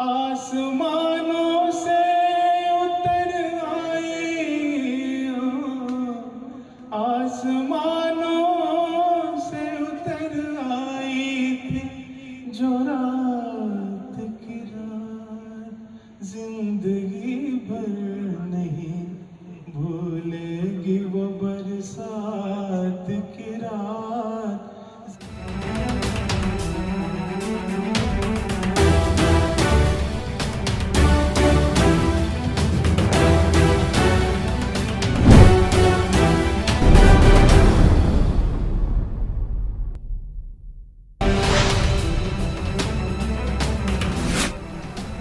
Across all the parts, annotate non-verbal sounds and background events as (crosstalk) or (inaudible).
आसमानों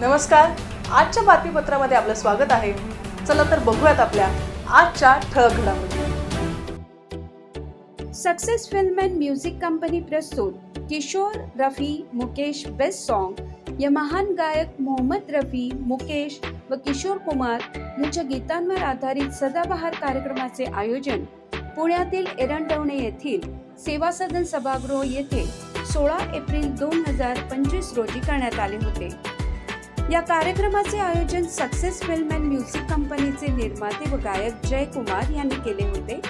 नमस्कार. आजच्या बातमीपत्रामध्ये आपलं स्वागत आहे. चला तर बघूयात आपल्या आजच्या ठळक घडामोडी. Success film and music company प्रस्तुत किशोर रफी मुकेश बेस्ट सॉन्ग. या महान गायक मोहम्मद रफी मुकेश व किशोर कुमार यांच्या गीतांवर आधारित सदाबहार कार्यक्रमाचे आयोजन पुण्यातील एरंडवणे येथील सेवा सदन सभागृह येथे सोळा एप्रिल दोन हजार पंचवीस रोजी करण्यात आले होते. या कार्यक्रमाचे आयोजन सक्सेस फिल्म अँड म्युझिक कंपनीचे निर्माते व गायक जय कुमार यांनी केले होते.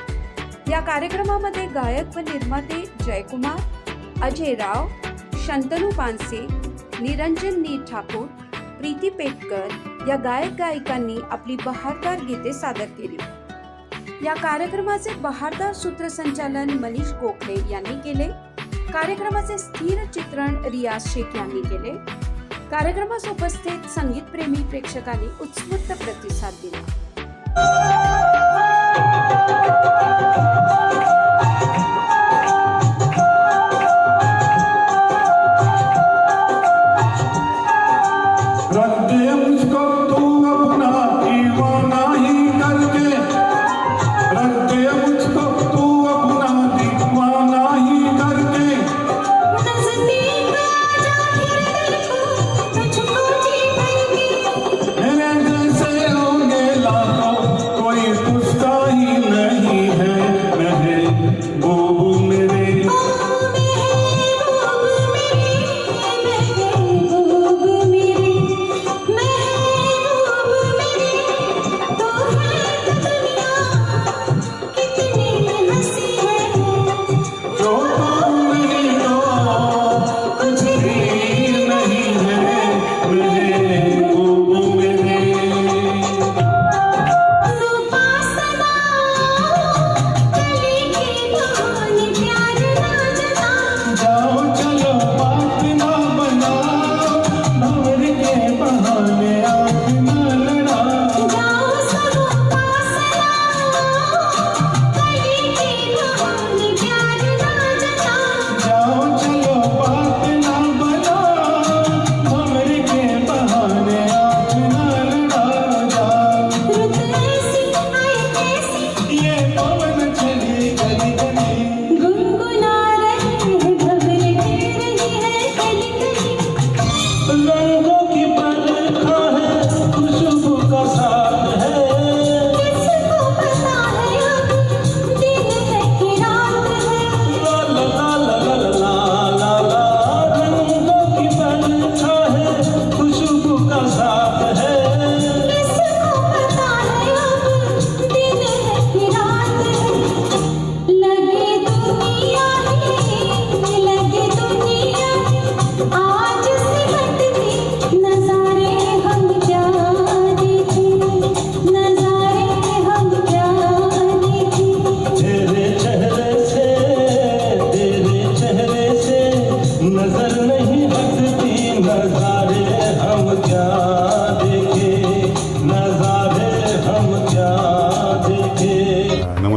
या कार्यक्रमामध्ये गायक व निर्माते जयकुमार अजय राव शंतनू पानसे निरंजन नी ठाकूर प्रीती पेटकर या गायक गायिकांनी आपली बहारदार गीते सादर केली. या कार्यक्रमाचे बहारदार सूत्रसंचालन मनीष गोखले यांनी केले. कार्यक्रमाचे स्थिर चित्रण रियाज शेख यांनी केले. कार्यक्रमास उपस्थित संगीतप्रेमी प्रेक्षकांनी उत्स्फूर्त प्रतिसाद दिला.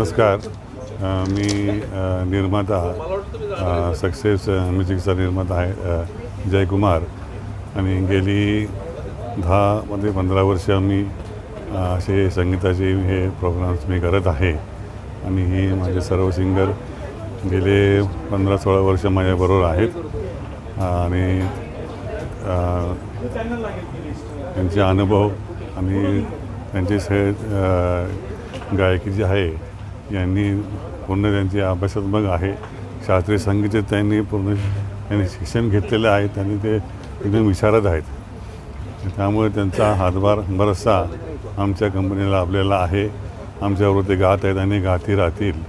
नमस्कार. मी निर्माता सक्सेस म्युझिकचा निर्माता आहे जयकुमार. आणि गेली दहामध्ये पंधरा वर्ष मी असे संगीताचे हे प्रोग्राम्स मी करत आहे. आणि हे माझे सर्व सिंगर गेले पंधरा सोळा वर्ष माझ्याबरोबर आहेत. आणि त्यांचे अनुभव आणि त्यांचे स गायकी जी आहे यांनी पूर्ण त्यांची अभ्यासात्मक आहे. शास्त्रीय संगीत त्यांनी पूर्ण त्यांनी शिक्षण घेतलेलं आहे. त्यांनी ते एकदम विचारत आहेत. त्यामुळे त्यांचा हातभार बराचसा आमच्या कंपनीला लाभलेला आहे. आमच्याबरोबर ते गात आहेत आणि गाती राहतील.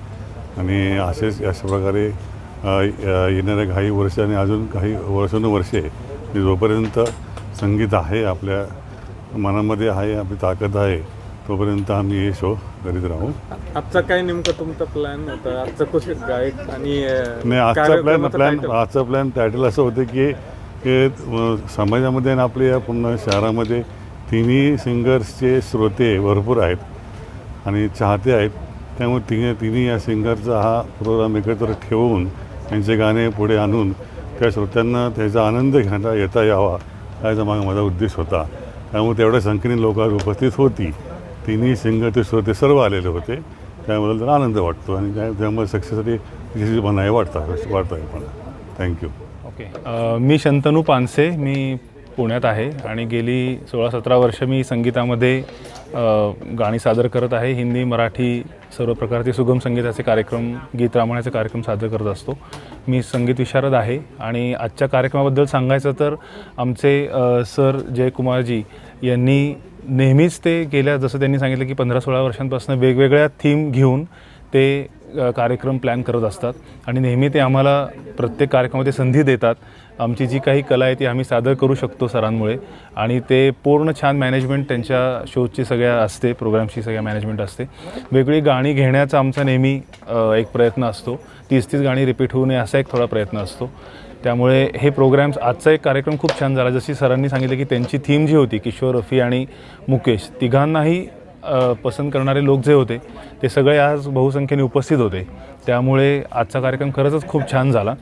आणि असेच अशा प्रकारे येणाऱ्या काही वर्ष आणि अजून काही वर्षानुवर्षे जोपर्यंत संगीत आहे आपल्या मनामध्ये आहे आपली ताकद आहे तोपर्यंत आम्ही हे शो करीत राहू. आजचा काय नेमकं तुमचा प्लॅन होता? आजचा कसे गायक आणि नाही आजचा प्लॅन प्लॅन? आजचा प्लॅन टायटल असं होतं की समाजामध्ये आणि आपल्या या पूर्ण शहरामध्ये तिन्ही सिंगर्सचे श्रोते भरपूर आहेत आणि चाहते आहेत. त्यामुळे तिन्ही तिन्ही या सिंगरचा हा प्रोग्राम एकत्र ठेवून त्यांचे गाणे पुढे आणून त्या श्रोत्यांना त्याचा आनंद घेता येता यावा याचा मागा माझा उद्देश होता. त्यामुळे तेवढ्या संख्येने लोक उपस्थित होती. तिन्ही सिंगरचे श्रोते सर्व आलेले होते. त्यामुळे जरा आनंद वाटतो आणि त्या- त्यामुळे सक्सेससाठी यशस्वीपणा आहे वाटतं वाटतं आहे पण. थँक्यू ओके मी शंतनू पानसे मी पुण्यात आहे आणि गेली सोळा सतरा वर्ष मी संगीतामध्ये गाणी सादर करत आहे. हिंदी मराठी सर्व प्रकारचे सुगम संगीताचे कार्यक्रम गीत रामायणाचे कार्यक्रम सादर करत असतो. मी संगीत विशारद आहे आणि आजच्या कार्यक्रमाबद्दल सांगायचं तर आमचे सर जयकुमारजी यांनी नेहमीच ते गेल्या जसं त्यांनी सांगितलं की पंधरा सोळा वर्षांपासून वेगवेगळ्या थीम घेऊन ते कार्यक्रम प्लॅन करत असतात. आणि नेहमी ते आम्हाला प्रत्येक कार्यक्रमामध्ये संधी देतात. आमची जी काही कला आहे ती आम्ही सादर करू शकतो सरांमुळे. आणि ते पूर्ण छान मॅनेजमेंट त्यांच्या शोची सगळ्या असते प्रोग्रामची सगळ्या मॅनेजमेंट असते. वेगळी गाणी घेण्याचा आमचा नेहमी एक प्रयत्न असतो. तीस तीस गाणी रिपीट होऊ नये असा एक थोडा प्रयत्न असतो. त्यामुळे हे प्रोग्राम्स आजचा एक कार्यक्रम खूप छान झाला. जशी सरांनी सांगितलं की त्यांची थीम जी होती किशोर रफी आणि मुकेश तिघांनाही पसंत करणारे लोक जे होते ते सगळे आज बहुसंख्येने उपस्थित होते. त्यामुळे आजचा कार्यक्रम खरंच खूप छान झाला.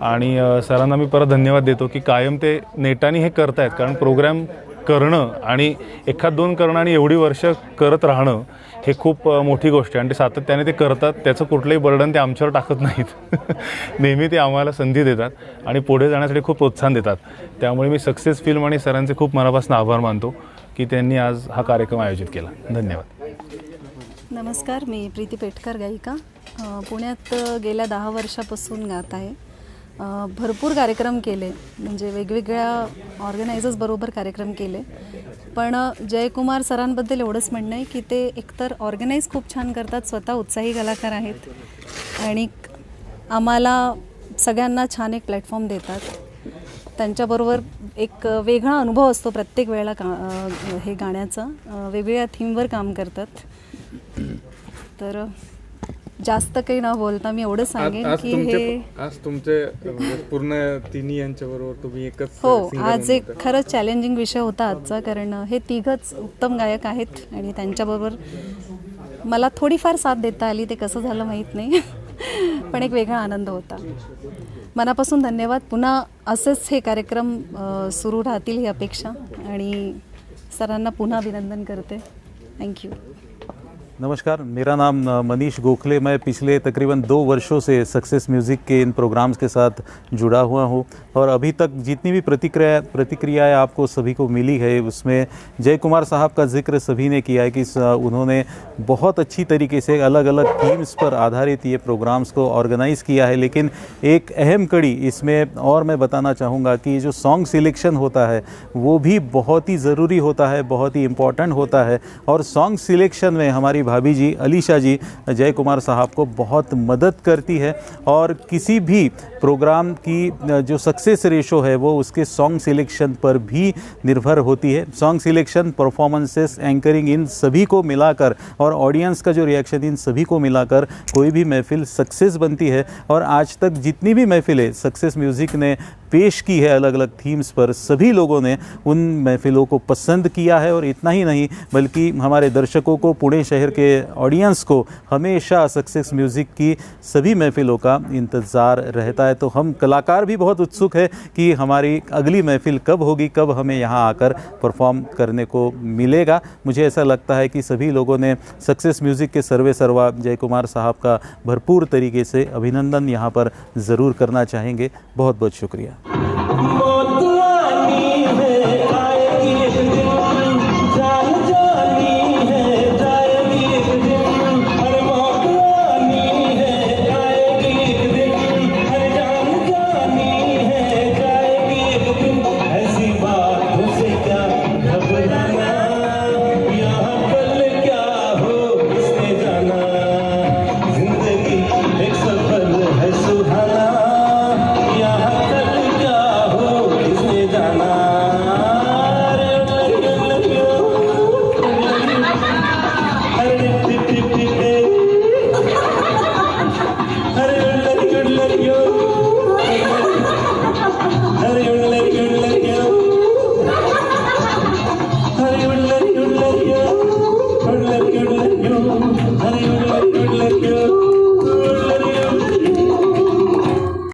आणि सरांना मी परत धन्यवाद देतो की कायम ते नेटाने हे करतायत. कारण प्रोग्राम करणं आणि एखाद दोन करणं आणि एवढी वर्ष करत राहणं हे खूप मोठी गोष्ट आहे. आणि ते सातत्याने ते करतात. त्याचं कुठलंही बर्डन ते आमच्यावर टाकत नाहीत. (laughs) नेहमी ते आम्हाला संधी देतात आणि पुढे जाण्यासाठी खूप प्रोत्साहन देतात. त्यामुळे मी सक्सेस फिल्म आणि सरांचे खूप मनापासून आभार मानतो की त्यांनी आज हा कार्यक्रम आयोजित केला. धन्यवाद. नमस्कार. मी प्रीती पेटकर गायिका. पुण्यात गेल्या दहा वर्षापासून गात आहे. भरपूर कार्यक्रम केले. म्हणजे वेगवेगळ्या ऑर्गनायझर्सबरोबर कार्यक्रम केले. पण जयकुमार सरांबद्दल एवढंच म्हणणं आहे की ते एकतर ऑर्गनाईज खूप छान करतात स्वतः उत्साही कलाकार आहेत आणि आम्हाला सगळ्यांना छान एक प्लॅटफॉर्म देतात. त्यांच्याबरोबर एक वेगळा अनुभव असतो प्रत्येक वेळेला का हे गाण्याचा. वेगवेगळ्या थीमवर काम करतात. तर जास्त काही न बोलता मी एवढं सांगेन आज की तुमचे हे आज तुमचे म्हणजे पूर्ण तिन्ही यांच्या बरोबर तुम्ही एकच हो singer आज म्हणून एक होता. खरंच चॅलेंजिंग विषय होता आजचा कारण हे तिघच उत्तम गायक आहेत आणि त्यांच्याबरोबर मला थोडीफार साथ देता आली ते कसं झालं माहीत नाही (laughs) पण एक वेगळा आनंद होता. मनापासून धन्यवाद. पुन्हा असेच हे कार्यक्रम सुरू राहतील ही अपेक्षा आणि सरांना पुन्हा अभिनंदन करते. थँक्यू नमस्कार, मेरा नाम मनीष गोखले। मैं पिछले तकरीबन दो वर्षों से सक्सेस म्यूज़िक के इन प्रोग्राम्स के साथ जुड़ा हुआ हूँ और अभी तक जितनी भी प्रतिक्रिया, प्रतिक्रियाएँ आपको सभी को मिली है, उसमें जय कुमार साहब का ज़िक्र सभी ने किया है कि उन्होंने बहुत अच्छी तरीके से अलग अलग थीम्स पर आधारित ये प्रोग्राम्स को ऑर्गेनाइज़ किया है। लेकिन एक अहम कड़ी इसमें और मैं बताना चाहूँगा कि जो सॉन्ग सिलेक्शन होता है, वो भी बहुत ही ज़रूरी होता है, बहुत ही इंपॉर्टेंट होता है। और सॉन्ग सिलेक्शन में हमारी भाभी जी, अलीशा जी, जय कुमार साहब को बहुत मदद करती है और किसी भी प्रोग्राम की, जो सक्सेस रेशो है, वो उसके सॉन्ग सिलेक्शन पर भी निर्भर होती है। सॉन्ग सिलेक्शन, परफॉर्मेंसेस, एंकरिंग, इन सभी को मिलाकर और ऑडियंस का जो रिएक्शन, इन सभी को मिलाकर कोई भी महफिल सक्सेस बनती है। और आज तक जितनी भी महफिलें सक्सेस म्यूज़िक ने पेश की है अलग अलग थीम्स पर, सभी लोगों ने उन महफिलों को पसंद किया है। और इतना ही नहीं, बल्कि हमारे दर्शकों को पुणे शहर के ऑडियंस को हमेशा सक्सेस म्यूज़िक की सभी महफिलों का इंतज़ार रहता है। तो हम कलाकार भी बहुत उत्सुक है कि हमारी अगली महफिल कब होगी, कब हमें यहाँ आकर परफॉर्म करने को मिलेगा। मुझे ऐसा लगता है कि सभी लोगों ने सक्सेस म्यूज़िक के सर्वे सर्वा जय कुमार साहब का भरपूर तरीके से अभिनंदन यहाँ पर ज़रूर करना चाहेंगे। बहुत बहुत शुक्रिया।